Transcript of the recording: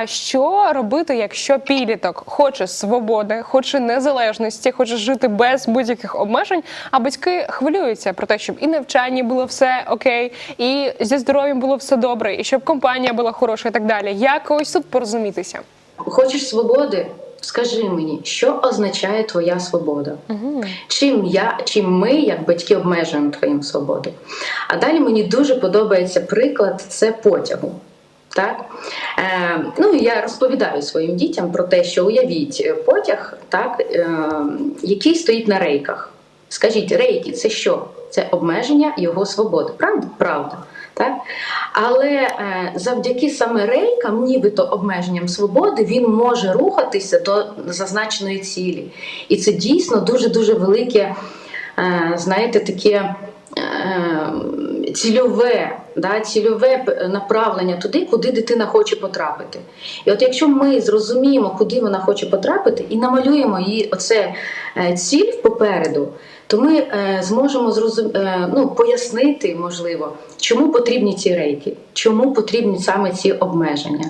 А що робити, якщо підліток хоче свободи, хоче незалежності, хоче жити без будь-яких обмежень, а батьки хвилюються про те, щоб і навчанні було все окей, і зі здоров'ям було все добре, і щоб компанія була хороша, і так далі. Як ось тут порозумітися? Хочеш свободи? Скажи мені, що означає твоя свобода? Чим я, чим ми, як батьки, обмежуємо твою свободу? А далі мені дуже подобається приклад це потягу. Так? Е, ну, я розповідаю своїм дітям про те, що уявіть е, потяг, так, е, який стоїть на рейках. Скажіть, рейки це що? Це обмеження його свободи. Правда? Правда. Так? Але е, завдяки саме рейкам, нібито обмеженням свободи, він може рухатися до зазначеної цілі. І це дійсно дуже-дуже велике, е, знаєте, таке. е, Цільове, да, цільове направлення туди, куди дитина хоче потрапити. І от якщо ми зрозуміємо, куди вона хоче потрапити, і намалюємо її оце е, ціль попереду, то ми е, зможемо зрозум... е, ну, пояснити, можливо, чому потрібні ці рейки, чому потрібні саме ці обмеження.